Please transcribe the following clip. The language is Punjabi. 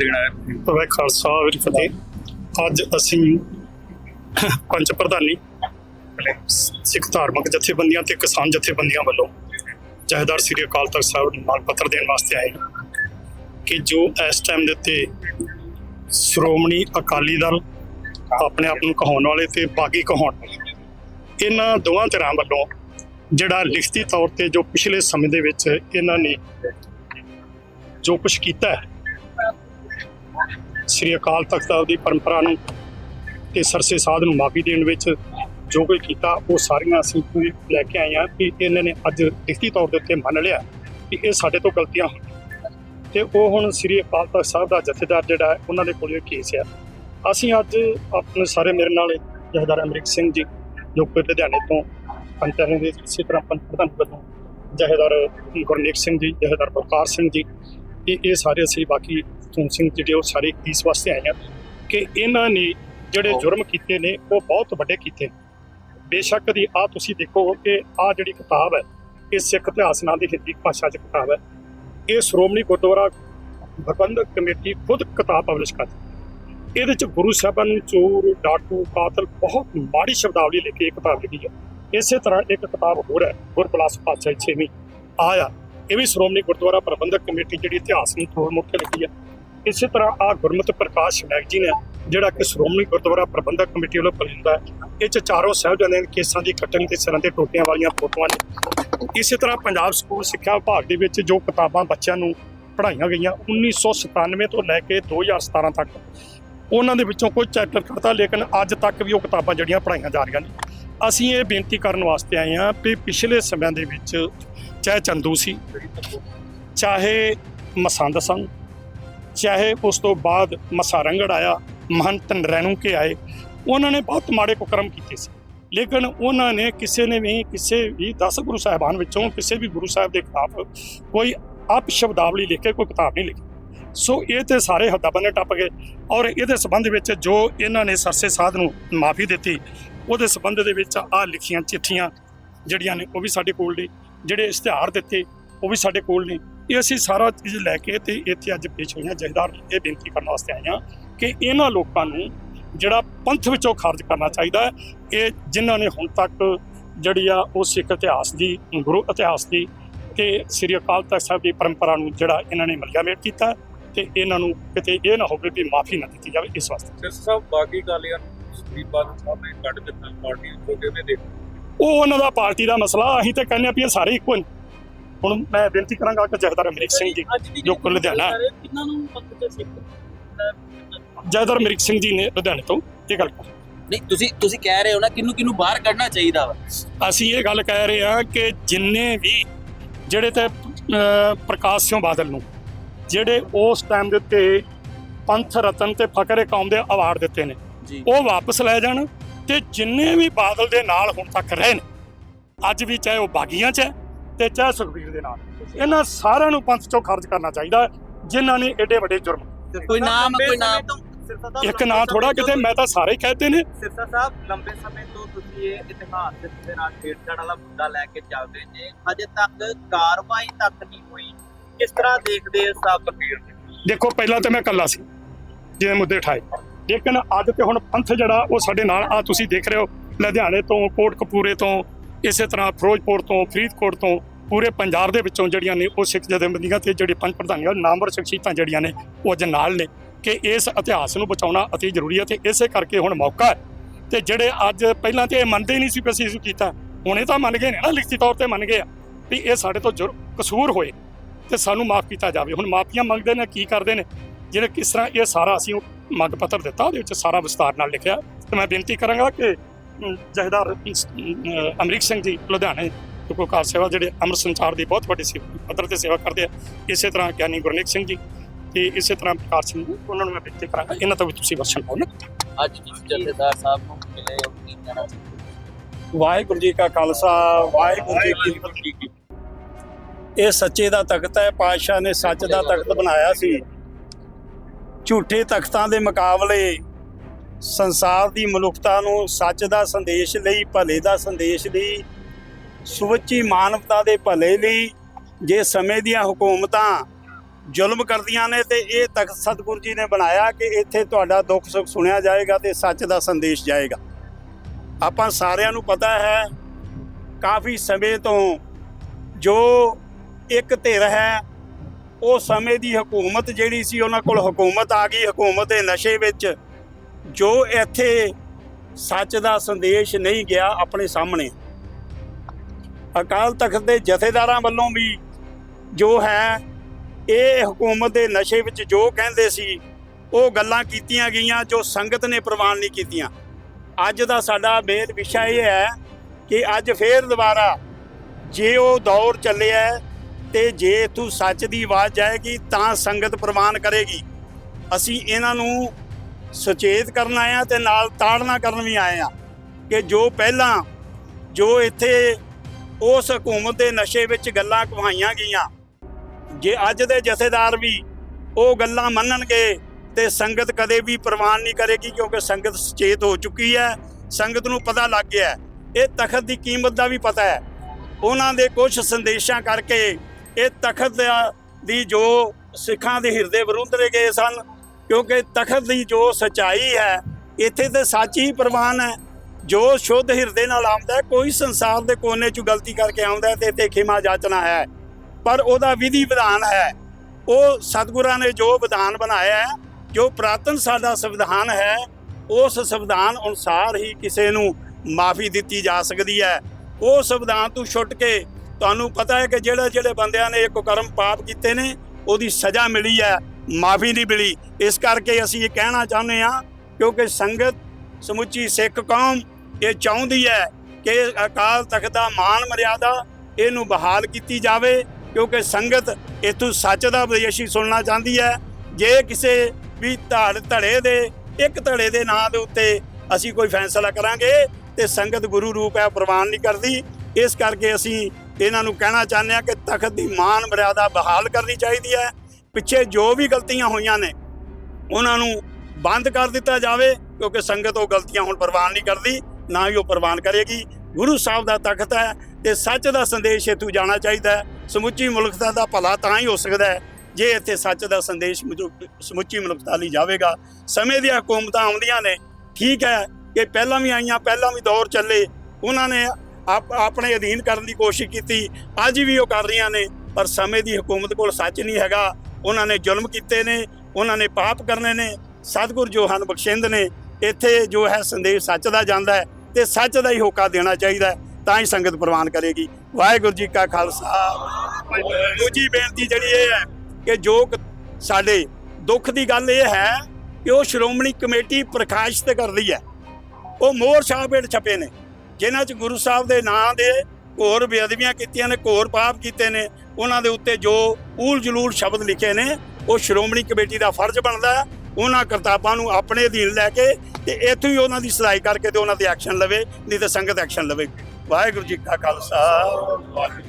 ਦੇਣ ਆਇਆ ਵਾਹਿ ਖਾਲਸਾ ਵਾਹਿ ਫਤਿਹ। ਅੱਜ ਅਸੀਂ ਪੰਚ ਪ੍ਰਧਾਨੀ, ਸਿੱਖ ਧਾਰਮਿਕ ਜਥੇਬੰਦੀਆਂ ਤੇ ਕਿਸਾਨ ਜਥੇਬੰਦੀਆਂ ਵੱਲੋਂ ਜਹੇਦਾਰ ਸ੍ਰੀ ਅਕਾਲ ਤਖਤ ਸਾਹਿਬ ਨੂੰ ਮੰਗ ਪੱਤਰ ਦੇਣ ਵਾਸਤੇ ਆਏ ਕਿ ਜੋ ਇਸ ਟਾਈਮ ਦੇ ਉੱਤੇ ਸ਼੍ਰੋਮਣੀ ਅਕਾਲੀ ਦਲ ਆਪਣੇ ਆਪ ਨੂੰ ਕਹਾਉਣ ਵਾਲੇ ਤੇ ਬਾਗੀ ਕਹਾਉਣ ਇਹਨਾਂ ਦੋਵਾਂ ਧਿਰਾਂ ਵੱਲੋਂ ਜਿਹੜਾ ਲਿਖਤੀ ਤੌਰ ਤੇ ਜੋ ਪਿਛਲੇ ਸਮੇਂ ਦੇ ਵਿੱਚ ਇਹਨਾਂ ਨੇ ਜੋ ਕੁਝ ਕੀਤਾ ਹੈ ਸ੍ਰੀ ਅਕਾਲ ਤਖਤ ਸਾਹਿਬ ਦੀ ਪਰੰਪਰਾ ਨੂੰ ਤੇ ਸਰਸੇ ਸਾਧ ਨੂੰ ਮਾਫੀ ਦੇਣ ਵਿੱਚ ਜੋ ਕੋਈ ਕੀਤਾ, ਉਹ ਸਾਰੀਆਂ ਅਸੀਂ ਲੈ ਕੇ ਆਏ ਹਾਂ ਕਿ ਇਹਨਾਂ ਨੇ ਅੱਜ ਲਿਖਤੀ ਤੌਰ ਦੇ ਉੱਤੇ ਮੰਨ ਲਿਆ ਕਿ ਇਹ ਸਾਡੇ ਤੋਂ ਗਲਤੀਆਂ ਹੋਈਆਂ ਤੇ ਉਹ ਹੁਣ ਸ੍ਰੀ ਅਕਾਲ ਤਖਤ ਸਾਹਿਬ ਦਾ ਜਥੇਦਾਰ ਜਿਹੜਾ ਹੈ, ਉਹਨਾਂ ਦੇ ਕੋਲ ਇਹ ਕੇਸ ਆ। ਅਸੀਂ ਅੱਜ ਆਪਣੇ ਸਾਰੇ ਮੇਰੇ ਨਾਲ ਜਥੇਦਾਰ ਅਮਰੀਕ ਸਿੰਘ ਜੀ ਜੋ ਕਿ ਲੁਧਿਆਣੇ ਤੋਂ ਪੰਚਾਇਤ ਦੇ ਇਸੇ ਤਰ੍ਹਾਂ ਪੰਚ ਪ੍ਰਧਾਨ ਵੱਲੋਂ ਜਥੇਦਾਰ ਗੁਰਨੇਕ ਸਿੰਘ ਜੀ, ਜਥੇਦਾਰ ਬਲਕਾਰ ਸਿੰਘ ਜੀ, ਇਹ ਇਹ ਸਾਰੇ ਅਸੀਂ ਬਾਕੀ ਧੂਮ ਸਿੰਘ ਜਿਹੜੇ ਉਹ ਸਾਰੇ ਇਸ ਵਾਸਤੇ ਆਏ ਆ ਕਿ ਇਹਨਾਂ ਨੇ ਜਿਹੜੇ ਜੁਰਮ ਕੀਤੇ ਨੇ ਉਹ ਬਹੁਤ ਵੱਡੇ ਕੀਤੇ ਨੇ। ਬੇਸ਼ੱਕ ਦੀ ਆ ਤੁਸੀਂ ਦੇਖੋ ਕਿ ਆ ਜਿਹੜੀ ਕਿਤਾਬ ਹੈ ਇਹ ਸਿੱਖ ਇਤਿਹਾਸ ਨਾਲ ਦੀ ਹਿੰਦੀ ਭਾਸ਼ਾ 'ਚ ਕਿਤਾਬ ਹੈ। ਇਹ ਸ਼੍ਰੋਮਣੀ ਗੁਰਦੁਆਰਾ ਪ੍ਰਬੰਧਕ ਕਮੇਟੀ ਖੁਦ ਕਿਤਾਬ ਪਬਲਿਸ਼ ਕਰਦੀ ਇਹਦੇ 'ਚ ਗੁਰੂ ਸਾਹਿਬਾਨ ਨੂੰ ਚੋਰ ਡਾਕੂ ਕਾਤਲ ਬਹੁਤ ਮਾੜੀ ਸ਼ਬਦਾਵਲੀ ਲਿਖ ਕੇ ਇਹ ਕਿਤਾਬ ਲਿਖੀ ਹੈ। ਇਸੇ ਤਰ੍ਹਾਂ ਇੱਕ ਕਿਤਾਬ ਹੋਰ ਹੈ ਗੁਰਪਲਾਸ ਪਾਤਸ਼ਾਹੀ ਛੇਵੀਂ ਆਇਆ ਇਹ ਵੀ ਸ਼੍ਰੋਮਣੀ ਗੁਰਦੁਆਰਾ ਪ੍ਰਬੰਧਕ ਕਮੇਟੀ ਜਿਹੜੀ ਇਤਿਹਾਸ ਨੂੰ ਤੋੜ ਮੁੱਕ ਕੇ ਲਿਖੀ ਹੈ। ਇਸੇ ਤਰ੍ਹਾਂ ਆ ਗੁਰਮਤਿ ਪ੍ਰਕਾਸ਼ ਮੈਗਜ਼ੀਨ ਹੈ, ਜਿਹੜਾ ਕਿ ਸ਼੍ਰੋਮਣੀ ਗੁਰਦੁਆਰਾ ਪ੍ਰਬੰਧਕ ਕਮੇਟੀ ਵੱਲੋਂ ਪ੍ਰਕਾਸ਼ਿਤ ਹੈ। ਇਹ ਚ ਚਾਰੋਂ ਸਾਹਿਬਜ਼ਾਦਿਆਂ ਦੇ ਕੇਸਾਂ ਦੀ ਕਟਿੰਗ ਤੇ ਸਿਰਾਂ ਤੇ ਟੋਟੀਆਂ ਵਾਲੀਆਂ ਫੋਟੋਆਂ ਨੇ। ਇਸੇ ਤਰ੍ਹਾਂ ਪੰਜਾਬ ਸਕੂਲ ਸਿੱਖਿਆ ਵਿਭਾਗ ਦੇ ਵਿੱਚ ਜੋ ਕਿਤਾਬਾਂ ਬੱਚਿਆਂ ਨੂੰ ਪੜ੍ਹਾਈਆਂ ਗਈਆਂ 1997 ਤੋਂ ਲੈ ਕੇ 2017 ਤੱਕ। ਉਹਨਾਂ ਦੇ ਵਿੱਚੋਂ ਕੋਈ ਚੈਪਟਰ ਕਰਤਾ ਲੇਕਿਨ ਅੱਜ ਤੱਕ ਵੀ ਉਹ ਕਿਤਾਬਾਂ ਜਿਹੜੀਆਂ ਪੜ੍ਹਾਈਆਂ ਜਾ ਰਹੀਆਂ ਨੇ। ਅਸੀਂ ਇਹ ਬੇਨਤੀ ਕਰਨ ਵਾਸਤੇ ਆਏ ਹਾਂ ਕਿ ਪਿਛਲੇ ਸਮਿਆਂ ਦੇ ਵਿੱਚ ਚਾਹੇ ਚੰਦੂ ਸੀ, ਚਾਹੇ ਮਸੰਦ ਸਨ ਚਾਹੇ ਉਸ ਤੋਂ ਬਾਅਦ ਮਸਾਰੰਗੜ ਆਇਆ, ਮਹੰਤ ਨਰੈਣੂ ਕੇ ਆਏ, ਉਹਨਾਂ ਨੇ ਬਹੁਤ ਮਾੜੇ ਕੁਕਰਮ ਕੀਤੇ ਸੀ। ਲੇਕਿਨ ਉਹਨਾਂ ਨੇ ਕਿਸੇ ਨੇ ਵੀ, ਕਿਸੇ ਵੀ 10 ਗੁਰੂ ਸਾਹਿਬਾਨ ਵਿੱਚੋਂ ਕਿਸੇ ਵੀ ਗੁਰੂ ਸਾਹਿਬ ਦੇ ਖਿਲਾਫ ਕੋਈ ਆਪ ਸ਼ਬਦਾਵਲੀ ਲਿਖ ਕੇ ਕੋਈ ਕਿਤਾਬ ਨਹੀਂ ਲਿਖੀ। ਸੋ ਇਹ ਤੇ ਸਾਰੇ ਹੱਦਾਂ ਬੰਨੇ ਟੱਪ ਗਏ ਔਰ ਇਹਦੇ ਸਬੰਧ ਵਿੱਚ ਜੋ ਇਹਨਾਂ ਨੇ ਸਰਸੇ ਸਾਧ ਨੂੰ ਮਾਫੀ ਦਿੱਤੀ, ਉਹਦੇ ਸਬੰਧ ਦੇ ਵਿੱਚ ਆ ਲਿਖੀਆਂ ਚਿੱਠੀਆਂ ਜਿਹੜੀਆਂ ਨੇ ਉਹ ਵੀ ਸਾਡੇ ਕੋਲ ਨੇ, ਜਿਹੜੇ ਇਸ਼ਤਿਹਾਰ ਦਿੱਤੇ ਉਹ ਵੀ ਸਾਡੇ ਕੋਲ ਨੇ। ਇਹ ਅਸੀਂ ਸਾਰਾ ਚੀਜ਼ ਲੈ ਕੇ ਤੇ ਇੱਥੇ ਅੱਜ ਪੇਸ਼ ਹੋਈਆਂ। ਜਥੇਦਾਰ ਇਹ ਬੇਨਤੀ ਕਰਨ ਵਾਸਤੇ ਆਏ ਹਾਂ ਕਿ ਇਹਨਾਂ ਲੋਕਾਂ ਨੂੰ ਜਿਹੜਾ ਪੰਥ ਵਿੱਚੋਂ ਖਾਰਜ ਕਰਨਾ ਚਾਹੀਦਾ ਹੈ ਇਹ ਜਿਨ੍ਹਾਂ ਨੇ ਹੁਣ ਤੱਕ ਜਿਹੜੀ ਆ ਉਹ ਸਿੱਖ ਇਤਿਹਾਸ ਦੀ ਗੁਰੂ ਇਤਿਹਾਸ ਦੀ ਤੇ ਸ੍ਰੀ ਅਕਾਲ ਤਖਤ ਸਾਹਿਬ ਦੀ ਪਰੰਪਰਾ ਨੂੰ ਜਿਹੜਾ ਇਹਨਾਂ ਨੇ ਮਲਿਆਮੇਟ ਕੀਤਾ ਹੈ ਤੇ ਇਹਨਾਂ ਨੂੰ ਕਿਤੇ ਇਹ ਨਾ ਹੋਵੇ ਵੀ ਮਾਫੀ ਨਾ ਦਿੱਤੀ ਜਾਵੇ ਇਸ ਵਾਸਤੇ। ਸਿਰ ਸਾਹਿਬ ਬਾਗੀ ਕਾਲੀਆਂ ਸੁਖਬੀਰ ਬਾਦਲ ਸਾਹਿਬ ਨੇ ਕੱਢ ਦਿੱਤਾ ਪਾਰਟੀ ਨੂੰ ਕਿਵੇਂ ਦੇਖ। ਉਹ ਉਹਨਾਂ ਦਾ ਪਾਰਟੀ ਦਾ ਮਸਲਾ ਅਸੀਂ ਤਾਂ ਕਹਿੰਦੇ ਆ ਵੀ ਇਹ ਸਾਰੇ ਇੱਕੋ ਨੇ। ਹੁਣ ਮੈਂ ਬੇਨਤੀ ਕਰਾਂਗਾ ਕਿ ਜਥੇਦਾਰ ਅਮਰੀਕ ਸਿੰਘ ਜੀ ਜੋ ਕਿ ਲੁਧਿਆਣਾ ਹੈ। ਕਿੰਨਾਂ ਨੂੰ ਅਮਰੀਕ ਸਿੰਘ ਜੀ ਨੇ ਲੁਧਿਆਣੇ ਤੋਂ ਇਹ ਗੱਲ ਕਰ ਨਹੀਂ ਤੁਸੀਂ ਤੁਸੀਂ ਕਹਿ ਰਹੇ ਹੋ ਨਾ ਕਿੰਨੂੰ ਕਿੰਨੂੰ ਬਾਹਰ ਕੱਢਣਾ ਚਾਹੀਦਾ ਵਾ? ਅਸੀਂ ਇਹ ਗੱਲ ਕਹਿ ਰਹੇ ਹਾਂ ਕਿ ਜਿੰਨੇ ਵੀ ਜਿਹੜੇ ਤੇ ਪ੍ਰਕਾਸ਼ ਸਿੰਘ ਬਾਦਲ ਨੂੰ ਜਿਹੜੇ ਉਸ ਟਾਈਮ ਦੇ ਉੱਤੇ ਪੰਥ ਰਤਨ ਤੇ ਫਕਰੇ ਕੌਮ ਦੇ ਅਵਾਰਡ ਦਿੱਤੇ ਨੇ ਉਹ ਵਾਪਸ ਲੈ ਜਾਣ ਤੇ ਜਿੰਨੇ ਵੀ ਬਾਦਲ ਦੇ ਨਾਲ ਹੁਣ ਤੱਕ ਰਹੇ ਨੇ ਅੱਜ ਵੀ ਚਾਹੇ ਉਹ ਬਾਗੀਆਂ 'ਚ ਹੈ ਤੇ ਚਾਹੇ ਸੁਖਬੀਰ ਦੇ ਨਾਲ। ਇਹਨਾਂ ਸਾਰਿਆਂ ਨੂੰ ਪੰਥ ਚੋਂ ਖਾਰਜ ਕਰਨਾ ਚਾਹੀਦਾ ਹੈ, ਜਿਨ੍ਹਾਂ ਨੇ ਏਡੇ ਵੱਡੇ ਜੁਰਮ ਕੋਈ ਨਾਮ ਕੋਈ ਨਾਮ? ਇੱਕ ਨਾਂ ਥੋੜਾ ਕਿਤੇ ਮੈਂ ਤਾਂ ਸਾਰੇ ਹੀ ਕਹਤੇ ਨੇ। ਸਿਰਸਾ ਸਾਹਿਬ ਲੰਬੇ ਸਮੇਂ ਤੋਂ ਤੁਸੀਂ ਇਹ ਇਤਿਹਾਸ ਦੇ ਨਾਲ ਛੇੜਛਾੜ ਵਾਲਾ ਮੁੱਦਾ ਲੈ ਕੇ ਚੱਲਦੇ ਨੇ। ਹਜੇ ਤੱਕ ਕਾਰਵਾਈ ਤੱਕ ਨਹੀਂ ਹੋਈ। ਕਿਸ ਤਰ੍ਹਾਂ ਦੇਖਦੇ ਹੋ ਸਭ ਤਕਦੀਰ ਦੇਖੋ ਪਹਿਲਾਂ ਤਾਂ ਮੈਂ ਇਕੱਲਾ ਸੀ ਜਿਵੇਂ ਮੁੱਦੇ ਠਾਏ ਲੇਕਿਨ ਅੱਜ ਤੇ ਹੁਣ ਪੰਥ ਜਿਹੜਾ ਉਹ ਸਾਡੇ ਨਾਲ ਆ ਤੁਸੀਂ ਦੇਖ ਰਹੇ ਹੋ ਲੁਧਿਆਣੇ ਤੋਂ ਕੋਟਕਪੂਰੇ ਤੋਂ ਇਸੇ ਤਰ੍ਹਾਂ ਫਿਰੋਜ਼ਪੁਰ ਤੋਂ ਫਰੀਦਕੋਟ ਤੋਂ ਪੂਰੇ ਪੰਜਾਬ ਦੇ ਵਿੱਚੋਂ ਜਿਹੜੀਆਂ ਨੇ ਉਹ ਸਿੱਖ ਜਥੇਬੰਦੀਆਂ ਤੇ ਜਿਹੜੇ ਪੰਜ ਪ੍ਰਧਾਨੀਆਂ ਨਾਮਵਰ ਸ਼ਖਸੀਅਤਾਂ ਜਿਹੜੀਆਂ ਨੇ ਉਹ ਅੱਜ ਨਾਲ ਨੇ ਕਿ ਇਸ ਇਤਿਹਾਸ ਨੂੰ ਬਚਾਉਣਾ ਅਤੀ ਜ਼ਰੂਰੀ ਹੈ ਤੇ ਇਸੇ ਕਰਕੇ ਹੁਣ ਮੌਕਾ ਹੈ। ਤੇ ਜਿਹੜੇ ਅੱਜ ਪਹਿਲਾਂ ਤੇ ਇਹ ਮੰਨਦੇ ਨਹੀਂ ਸੀ ਕਿ ਅਸੀਂ ਇਸ ਕੀਤਾ ਹੁਣ ਇਹ ਤਾਂ ਮੰਨ ਗਏ ਨੇ ਨਾ ਲਿਖਤੀ ਤੌਰ ਤੇ ਮੰਨ ਗਏ ਆ ਵੀ ਇਹ ਸਾਡੇ ਤੋਂ ਜੁਰ ਕਸੂਰ ਹੋਏ ਤੇ ਸਾਨੂੰ ਮਾਫ ਕੀਤਾ ਜਾਵੇ। ਹੁਣ ਮਾਫੀਆਂ ਮੰਗਦੇ ਨੇ ਕੀ ਕਰਦੇ ਨੇ? ਜਿਹੜੇ ਕਿਸ ਤਰ੍ਹਾਂ ਇਹ ਸਾਰਾ ਅਸੀਂ ਉਹ ਮੰਗ ਪੱਤਰ ਦਿੱਤਾ ਉਹਦੇ ਵਿੱਚ ਸਾਰਾ ਵਿਸਤਾਰ ਨਾਲ ਲਿਖਿਆ। ਤੇ ਮੈਂ ਬੇਨਤੀ ਕਰਾਂਗਾ ਕਿ ਅਮ, ਜਥੇਦਾਰ ਅਮਰੀਕ ਸਿੰਘ ਜੀ ਲੁਧਿਆਣੇ ਤੋਂ ਕਾਰ ਸੇਵਾ ਜਿਹੜੇ ਅਮਰ ਸੰਚਾਰ ਦੀ ਬਹੁਤ ਵੱਡੀ ਸੇਵਾ ਪੱਧਰ ਤੇ ਸੇਵਾ ਕਰਦੇ ਆ। ਇਸੇ ਤਰ੍ਹਾਂ ਗਿਆਨੀ ਗੁਰਨੇਕ ਸਿੰਘ ਜੀ ਤੇ ਇਸੇ ਤਰ੍ਹਾਂ ਪ੍ਰਕਾਸ਼ ਸਿੰਘ ਜੀ ਉਹਨਾਂ ਨੂੰ ਮੈਂ ਬੇਨਤੀ ਕਰਾਂਗਾ ਇਹਨਾਂ ਤੋਂ ਵੀ ਤੁਸੀਂ ਵਰਸ਼ਨ ਪਾਓ ਨਾ। ਅੱਜ ਤੁਸੀਂ ਜਥੇਦਾਰ ਸਾਹਿਬ ਨੂੰ ਮਿਲੇ ਹੋ ਕੀ ਕਹਿਣਾ ਵਾਹਿਗੁਰੂ ਜੀ ਕਾ ਖਾਲਸਾ ਵਾਹਿਗੁਰੂ ਜੀ ਕੀ ਫਤਿਹ। ਇਹ ਸੱਚੇ ਦਾ ਤਖਤ ਹੈ ਪਾਤਸ਼ਾਹ ਨੇ ਸੱਚ ਦਾ ਤਖਤ ਬਣਾਇਆ ਸੀ। ਝੂਠੇ ਤਖਤਾਂ ਦੇ ਮੁਕਾਬਲੇ ਸੰਸਾਰ ਦੀ ਮਨੁੱਖਤਾ ਨੂੰ ਸੱਚ ਦਾ ਸੰਦੇਸ਼ ਲਈ ਭਲੇ ਦਾ ਸੰਦੇਸ਼ ਲਈ ਸੁਵੱਚੀ ਮਾਨਵਤਾ ਦੇ ਭਲੇ ਲਈ ਜੇ ਸਮੇਂ ਦੀਆਂ ਹਕੂਮਤਾਂ ਜ਼ੁਲਮ ਕਰਦੀਆਂ ਨੇ ਤੇ ਇਹ ਤਖਤ ਸਤਿਗੁਰੂ ਜੀ ਨੇ ਬਣਾਇਆ ਕਿ ਇੱਥੇ ਤੁਹਾਡਾ ਦੁੱਖ ਸੁੱਖ ਸੁਣਿਆ ਜਾਏਗਾ ਤੇ ਸੱਚ ਦਾ ਸੰਦੇਸ਼ ਜਾਏਗਾ। ਆਪਾਂ ਸਾਰਿਆਂ ਨੂੰ ਪਤਾ ਹੈ, ਕਾਫੀ ਸਮੇਂ ਤੋਂ ਜੋ ਇੱਕ ਧਿਰ ਹੈ, ਉਹ ਸਮੇਂ ਦੀ ਹਕੂਮਤ ਜਿਹੜੀ ਸੀ ਉਹਨਾਂ ਕੋਲ ਹਕੂਮਤ ਆ ਗਈ, ਹਕੂਮਤ ਦੇ ਨਸ਼ੇ ਵਿੱਚ ਜੋ ਇੱਥੇ ਸੱਚ ਦਾ ਸੰਦੇਸ਼ ਨਹੀਂ ਗਿਆ ਆਪਣੇ ਸਾਹਮਣੇ। ਅਕਾਲ ਤਖਤ ਦੇ ਜਥੇਦਾਰਾਂ ਵੱਲੋਂ ਵੀ ਜੋ ਹੈ, ਇਹ ਹਕੂਮਤ ਦੇ ਨਸ਼ੇ ਵਿੱਚ ਜੋ ਕਹਿੰਦੇ ਸੀ, ਉਹ ਗੱਲਾਂ ਕੀਤੀਆਂ ਗਈਆਂ ਜੋ ਸੰਗਤ ਨੇ ਪ੍ਰਵਾਨ ਨਹੀਂ ਕੀਤੀਆਂ। ਅੱਜ ਦਾ ਸਾਡਾ ਮੇਨ ਵਿਸ਼ਾ ਇਹ ਹੈ ਕਿ ਅੱਜ ਫੇਰ ਦੁਬਾਰਾ ਜੇ ਉਹ ਦੌਰ ਚੱਲਿਆ ਹੈ ਤੇ ਜੇ ਤੂੰ ਸੱਚ ਦੀ ਆਵਾਜ਼ ਜਾਏਗੀ ਤਾਂ ਸੰਗਤ ਪ੍ਰਵਾਨ ਕਰੇਗੀ। ਅਸੀਂ ਇਹਨਾਂ ਨੂੰ ਸੁਚੇਤ ਕਰਨ ਆਏ ਆ ਤੇ ਨਾਲ ਤਾੜਨਾ ਕਰਨ ਵੀ ਆਏ ਆ ਕਿ ਜੋ ਪਹਿਲਾਂ ਜੋ ਇੱਥੇ ਉਸ ਹਕੂਮਤ ਦੇ ਨਸ਼ੇ ਵਿੱਚ ਗੱਲਾਂ ਕਹਾਈਆਂ ਗਈਆਂ। ਜੇ ਅੱਜ ਦੇ ਜਥੇਦਾਰ ਵੀ ਉਹ ਗੱਲਾਂ ਮੰਨਣਗੇ ਤੇ ਸੰਗਤ ਕਦੇ ਵੀ ਪ੍ਰਵਾਨ ਨਹੀਂ ਕਰੇਗੀ ਕਿਉਂਕਿ ਸੰਗਤ ਸੁਚੇਤ ਹੋ ਚੁੱਕੀ ਹੈ, ਸੰਗਤ ਨੂੰ ਪਤਾ ਲੱਗ ਗਿਆ ਇਹ ਤਖਤ ਦੀ ਕੀਮਤ ਦਾ ਵੀ ਪਤਾ ਹੈ। ਉਹਨਾਂ ਦੇ ਕੁਝ ਸੰਦੇਸ਼ਾਂ ਕਰਕੇ ਇਹ ਤਖਤ ਦੀ ਜੋ ਸਿੱਖਾਂ ਦੇ ਹਿਰਦੇ ਵਿਰੁੱਧਰੇ ਗਏ ਸਨ, ਕਿਉਂਕਿ ਤਖਤ ਦੀ ਜੋ ਸਚਾਈ ਹੈ, ਇੱਥੇ ਤੇ ਸੱਚ ਹੀ ਪ੍ਰਵਾਨ ਹੈ। ਜੋ ਸ਼ੁੱਧ ਹਿਰਦੇ ਨਾਲ ਆਉਂਦਾ ਕੋਈ ਸੰਸਾਰ ਦੇ ਕੋਨੇ 'ਚ ਗਲਤੀ ਕਰਕੇ ਆਉਂਦਾ ਹੈ ਤੇ ਇੱਥੇ ਖਿਮਾ ਜਾਚਣਾ ਹੈ। ਪਰ ਉਹਦਾ ਵਿਧੀ ਵਿਧਾਨ ਹੈ। ਉਹ ਸਤਿਗੁਰਾਂ ਨੇ ਜੋ ਵਿਧਾਨ ਬਣਾਇਆ ਹੈ, ਜੋ ਪ੍ਰਾਤਨ ਸਾਡਾ ਸੰਵਿਧਾਨ ਹੈ, ਉਸ ਸੰਵਿਧਾਨ ਅਨੁਸਾਰ ਹੀ ਕਿਸੇ ਨੂੰ ਮਾਫੀ ਦਿੱਤੀ ਜਾ ਸਕਦੀ ਹੈ। ਉਹ ਸੰਵਿਧਾਨ ਤੋਂ ਛੁੱਟ ਕੇ ਤੁਹਾਨੂੰ ਪਤਾ ਹੈ ਕਿ ਜਿਹੜੇ ਜਿਹੜੇ ਬੰਦਿਆਂ ਨੇ ਇੱਕ ਕਰਮ ਪਾਪ ਕੀਤੇ ਨੇ, ਉਹਦੀ ਸਜ਼ਾ ਮਿਲੀ ਹੈ, ਮਾਫੀ ਨਹੀਂ ਮਿਲੀ। ਇਸ ਕਰਕੇ ਅਸੀਂ ਇਹ ਕਹਿਣਾ ਚਾਹੁੰਦੇ ਹਾਂ, ਕਿਉਂਕਿ ਸੰਗਤ ਸਮੁੱਚੀ ਸਿੱਖ ਕੌਮ ਇਹ ਚਾਹੁੰਦੀ ਹੈ ਕਿ ਅਕਾਲ ਤਖਤ ਦਾ ਮਾਨ ਮਰਿਆਦਾ ਇਹਨੂੰ ਬਹਾਲ ਕੀਤੀ ਜਾਵੇ, ਕਿਉਂਕਿ ਸੰਗਤ ਇਥੋਂ ਸੱਚ ਦਾ ਉਪਦੇਸ਼ ਹੀ ਸੁਣਨਾ ਚਾਹੁੰਦੀ ਹੈ। ਜੇ ਕਿਸੇ ਵੀ ਧੜ ਧੜੇ ਦੇ, ਇੱਕ ਧੜੇ ਦੇ ਨਾਂ ਦੇ ਉੱਤੇ ਅਸੀਂ ਕੋਈ ਫੈਸਲਾ ਕਰਾਂਗੇ, ਤੇ ਸੰਗਤ ਗੁਰੂ ਰੂਪ ਹੈ ਪ੍ਰਵਾਨ ਨਹੀਂ ਕਰਦੀ। ਇਸ ਕਰਕੇ ਅਸੀਂ ਇਹਨਾਂ ਨੂੰ ਕਹਿਣਾ ਚਾਹੁੰਦੇ ਹਾਂ ਕਿ ਤਖਤ ਦੀ ਮਾਨ ਮਰਿਆਦਾ ਬਹਾਲ ਕਰਨੀ ਚਾਹੀਦੀ ਹੈ। ਪਿੱਛੇ ਜੋ ਵੀ ਗਲਤੀਆਂ ਹੋਈਆਂ ਨੇ, ਉਹਨਾਂ ਨੂੰ ਬੰਦ ਕਰ ਦਿੱਤਾ ਜਾਵੇ, ਕਿਉਂਕਿ ਸੰਗਤ ਉਹ ਗਲਤੀਆਂ ਹੁਣ ਪ੍ਰਵਾਨ ਨਹੀਂ ਕਰਦੀ। ਨਾ ਹੀ ਉਹ ਪ੍ਰਵਾਨ ਕਰੇਗੀ। ਗੁਰੂ ਸਾਹਿਬ ਦਾ ਤਖਤ ਹੈ ਤੇ ਸੱਚ ਦਾ ਸੰਦੇਸ਼ ਇੱਥੋਂ ਜਾਣਾ ਚਾਹੀਦਾ ਹੈ। ਸਮੁੱਚੀ ਮਨੁੱਖਤਾ ਦਾ ਭਲਾ ਤਾਂ ਹੀ ਹੋ ਸਕਦਾ ਹੈ ਜੇ ਇੱਥੇ ਸੱਚ ਦਾ ਸੰਦੇਸ਼ ਮਨੁ- ਸਮੁੱਚੀ ਮਨੁੱਖਤਾ ਲਈ ਜਾਵੇਗਾ। ਸਮੇਂ ਦੀਆਂ ਹਕੂਮਤਾਂ ਆਉਂਦੀਆਂ ਨੇ। ਠੀਕ ਹੈ ਕਿ ਪਹਿਲਾਂ ਵੀ ਆਈਆਂ, ਪਹਿਲਾਂ ਵੀ ਦੌਰ ਚੱਲੇ। ਉਹਨਾਂ ਨੇ ਆਪ- ਆਪਣੇ ਅਧੀਨ ਕਰਨ ਦੀ ਕੋਸ਼ਿਸ਼ ਕੀਤੀ। ਅੱਜ ਵੀ ਉਹ ਕਰ ਰਹੀਆਂ ਨੇ। ਪਰ ਸਮੇਂ ਦੀ ਹਕੂਮਤ ਕੋਲ ਸੱਚ ਨਹੀਂ ਹੈਗਾ। ਉਹਨਾਂ ਨੇ ਜ਼ੁਲਮ ਕੀਤੇ ਨੇ। ਉਹਨਾਂ ਨੇ ਪਾਪ ਕਰਨੇ ਨੇ। ਸਤਿਗੁਰ ਜੋ ਹਨ ਬਖਸ਼ਿੰਦ ਨੇ। ਇੱਥੇ ਜੋ ਹੈ ਸੰਦੇਸ਼ ਸੱਚ ਦਾ ਜਾਂਦਾ ਹੈ। ਤੇ ਸੱਚ ਦਾ ਹੀ ਹੋਕਾ ਦੇਣਾ ਚਾਹੀਦਾ ਤਾਂ ਹੀ ਸੰਗਤ ਪ੍ਰਵਾਨ ਕਰੇਗੀ। ਵਾਹਿਗੁਰੂ ਜੀ ਕਾ ਖਾਲਸਾ। ਦੂਜੀ ਬੇਨਤੀ ਜਿਹੜੀ ਇਹ ਹੈ ਕਿ ਜੋ ਸਾਡੇ ਦੁੱਖ ਦੀ ਗੱਲ ਇਹ ਹੈ ਕਿ ਉਹ ਸ਼੍ਰੋਮਣੀ ਕਮੇਟੀ ਪ੍ਰਕਾਸ਼ਿਤ ਕਰਦੀ ਹੈ। ਉਹ ਮੋਹਰ ਸ਼ਾਹਪੇਟ ਛਪੇ ਨੇ, ਜਿਨ੍ਹਾਂ 'ਚ ਗੁਰੂ ਸਾਹਿਬ ਦੇ ਨਾਂ ਦੇ ਘੋਰ ਬੇਅਦਬੀਆਂ ਕੀਤੀਆਂ ਨੇ, ਘੋਰ ਪਾਪ ਕੀਤੇ ਨੇ, ਉਹਨਾਂ ਦੇ ਉੱਤੇ ਜੋ ਊਲ ਜਲੂਲ ਸ਼ਬਦ ਲਿਖੇ ਨੇ, ਉਹ ਸ਼੍ਰੋਮਣੀ ਕਮੇਟੀ ਦਾ ਫਰਜ਼ ਬਣਦਾ ਹੈ। ਉਹਨਾਂ ਕਰਤਾਬਾਂ ਨੂੰ ਆਪਣੇ ਅਧੀਨ ਲੈ ਕੇ ਤੇ ਇੱਥੋਂ ਹੀ ਉਹਨਾਂ ਦੀ ਸਲਾਈ ਕਰਕੇ ਤੇ ਉਹਨਾਂ ਤੇ ਐਕਸ਼ਨ ਲਵੇ, ਨਹੀਂ ਤੇ ਸੰਗਤ ਐਕਸ਼ਨ ਲਵੇ। ਵਾਹਿਗੁਰੂ ਜੀ ਕਾ ਖਾਲਸਾ, ਵਾਹਿਗੁਰੂ